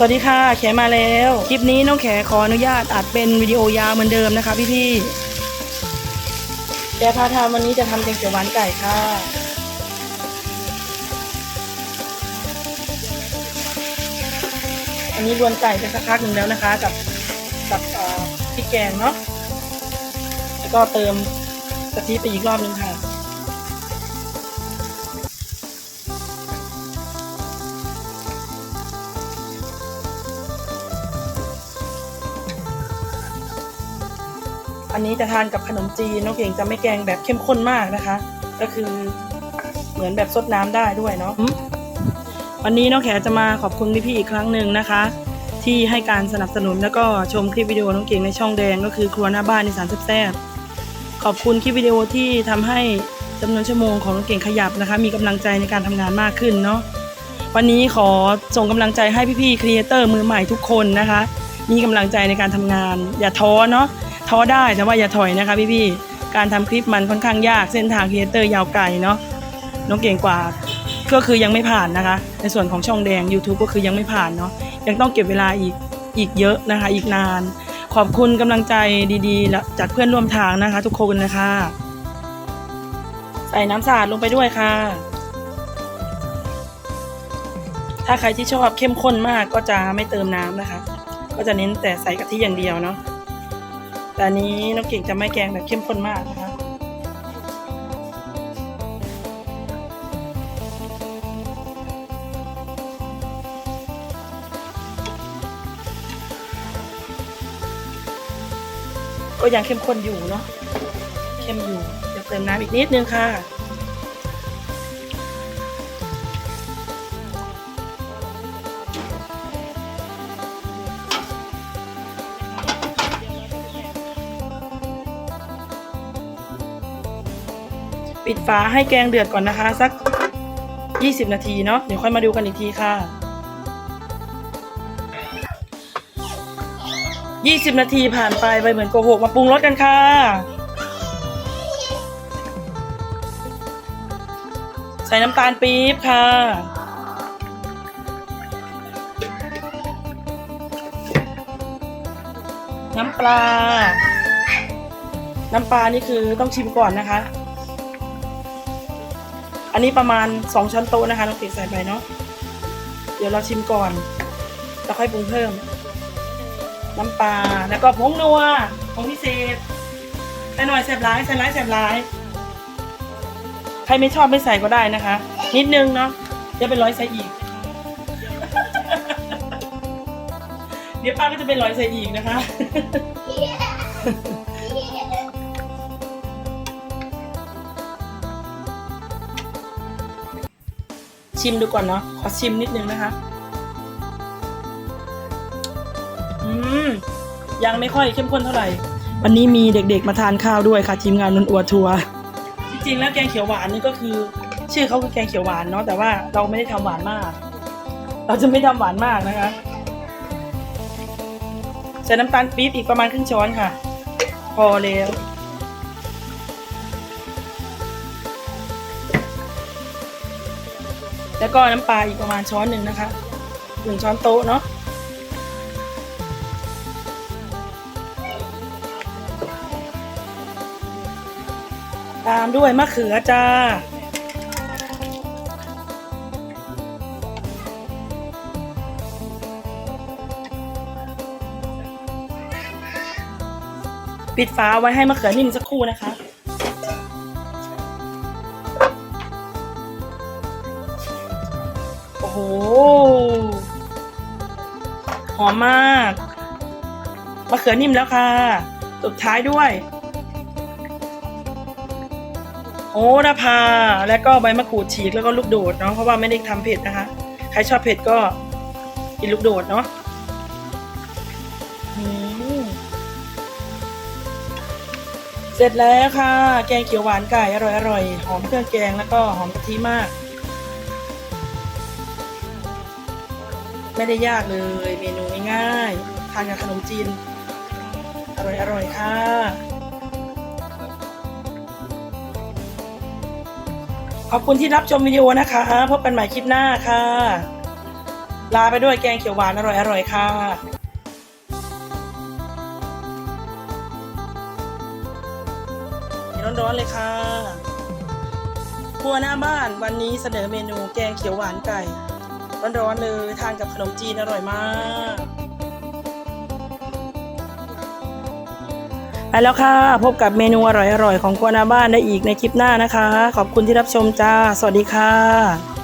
สวัสดีค่ะ แขมาแล้ว คลิปนี้น้องแขขออนุญาตอัดเป็นวิดีโอยาวเหมือนเดิมนะคะพี่ๆแกพาทำวันนี้จะทำแกงเขียวหวานไก่ค่ะ อันนี้รวนไก่ไปสักพักหนึ่งแล้วนะคะ กับกับเอ่อพริกแกงเนาะ แล้วก็เติมกะทิไปอีกรอบนึงค่ะ อันนี้จะทานกับขนมจีนน้องเก่งจะไม่แกงแบบเข้มข้นมากนะคะ ก็คือเหมือนแบบซดน้ำได้ด้วยเนาะอืมวันนี้น้องแขจะมาขอบคุณพี่ๆอีกครั้งหนึ่งนะคะ ที่ให้การสนับสนุนแล้วก็ชมคลิปวิดีโอน้องเก่งในช่องแดงก็คือครัวหน้าบ้านในสารแซ่บๆขอบคุณคลิปวิดีโอที่ทำให้จำนวนชั่วโมงของน้องเก่งขยับนะคะ มีกำลังใจในการทำงานมากขึ้นเนาะวันนี้ขอส่งกำลังใจให้พี่ๆครีเอเตอร์มือใหม่ทุกคนนะคะ มีกำลังใจในการทำงาน อย่าท้อเนาะ ท้อได้แต่ว่าอย่าถอยนะคะพี่ๆการทำคลิปมันค่อนข้างยากเส้นทางครีเอเตอร์ยาวไกลเนาะน้องเก่งกว่าก็คือยังไม่ผ่านนะคะ ในส่วนของช่องแดง YouTube ก็คือยังไม่ผ่านเนาะยังต้องเก็บเวลาอีกอีกเยอะนะคะ อีกนาน ขอบคุณกำลังใจดีๆแล้วจากเพื่อนร่วมทางนะคะ ทุกคนนะคะ ใส่น้ำสะอาดลงไปด้วยค่ะ ถ้าใครที่ชอบเข้มข้นมากก็จะไม่เติมน้ำนะคะ ก็จะเน้นแต่ใส่กะทิอย่างเดียวเนาะ แต่อันนี้น้องเก่งจะไม่แกงแบบเข้มข้นมากนะคะก็ยังเข้มข้นอยู่เนาะเข้มอยู่จะเติมน้ำอีกนิดนึงค่ะ ปิดฝาให้แกงเดือดก่อนนะคะ สัก 20 นาทีเนาะเดี๋ยวค่อยมาดูกันอีกทีค่ะ 20 นาทีผ่านไปไปเหมือนโกหกมาปรุงรสกันค่ะ ใส่น้ำตาลปี๊บค่ะน้ำปลา น้ำปลานี่คือต้องชิมก่อนนะคะ อันนี้ประมาณ 2 ช้อนโต๊ะนะคะน้องติดใส่ไปเนาะเดี๋ยวเราชิมก่อนแล้วค่อยปรุงเพิ่ม น้ำปลาแล้วก็ผงนัวผงพิเศษใส่หน่อยแสบร้ายใส่ร้ายแสบร้าย ใครไม่ชอบไม่ใส่ก็ได้นะคะ นิดนึงเนาะเดี๋ยวเป็นร้อยใส่อีก เดี๋ยวป้าก็จะเป็นร้อยใส่อีกนะคะ ชิมดูก่อนเนาะขอชิมนิดนึงนะคะ อืมยังไม่ค่อยเข้มข้นเท่าไหร่ วันนี้มีเด็กๆมาทานข้าวด้วยค่ะ ทีมงานนนอัวทัวร์จริงๆแล้วแกงเขียวหวานนี่ก็คือ ชื่อเขาคือแกงเขียวหวานเนาะแต่ว่าเราไม่ได้ทำหวานมาก เราจะไม่ทำหวานมากนะคะใส่น้ำตาลปี๊บอีกประมาณครึ่งช้อนค่ะ พอแล้ว แล้วก็น้ำปลาอีกประมาณช้อนหนึ่งนะคะหนึ่งช้อนโต๊ะเนาะตามด้วยมะเขือจ้าปิดฝาไว้ให้มะเขือนิ่มสักครู่นะคะ หหอมมากมะเขือนิ่มแล้วค่ะ สุดท้ายด้วยโหระพา แล้วก็ใบมะกรูดฉีกแล้วก็ลูกโดดเนาะเพราะว่าไม่ได้ทำเผ็ดนะคะ ใครชอบเผ็ดก็กินลูกโดดเนาะเสร็จแล้วค่ะ แกงเขียวหวานไก่อร่อยอร่อยหอมเครื่องแกงแล้วก็หอมกะทิมาก ไม่ได้ยากเลย เมนูง่ายๆทานกับขนมจีน อร่อยอร่อยๆค่ะ ขอบคุณที่รับชมวิดีโอนะคะ พบกันใหม่คลิปหน้าค่ะ ลาไปด้วยแกงเขียวหวานอร่อยๆค่ะร้อนๆเลยค่ะครัวหน้าบ้านวันนี้เสนอเมนูแกงเขียวหวานไก่ ร้อนๆเลย ทานกับขนมจีนอร่อยมากไปแล้วค่ะ พบกับเมนูอร่อยๆ ของครัวนาบ้านได้อีกในคลิปหน้านะคะ ขอบคุณที่รับชมจ้า สวัสดีค่ะ